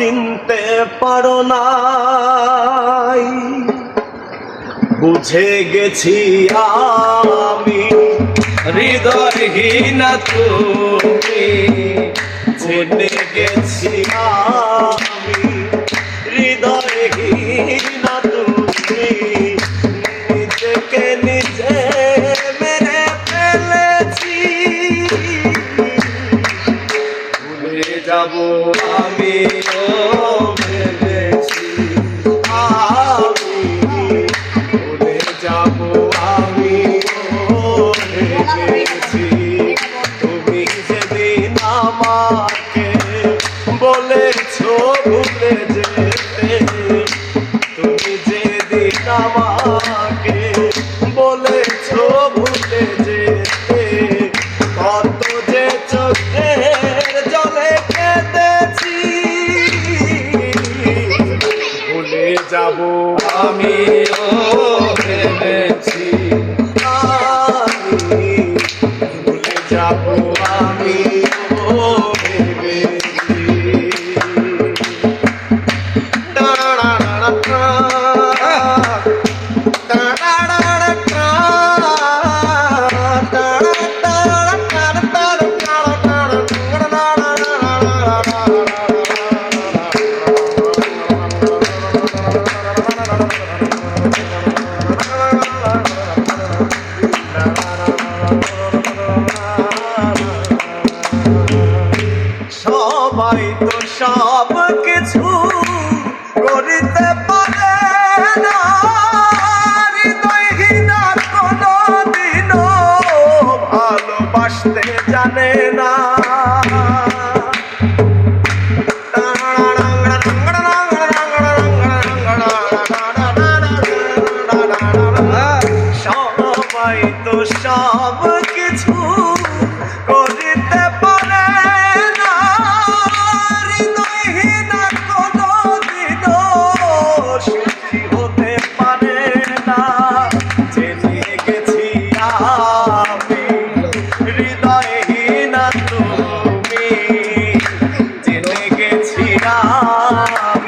চিনতে পারো নাই। বুঝে গেছি আমি হৃদয়হীন তুমি। জেনে গেছি আমি যেদিন আমাকে বলেছ ভুলে যেতে। তুমি যেদিন আমাকে যাব। আমি ও ভেবেছি আমি সবাই তো সব কিছু করিতে পারে না। ভালোবাসতে জানে না। সবাই তো সব কিছু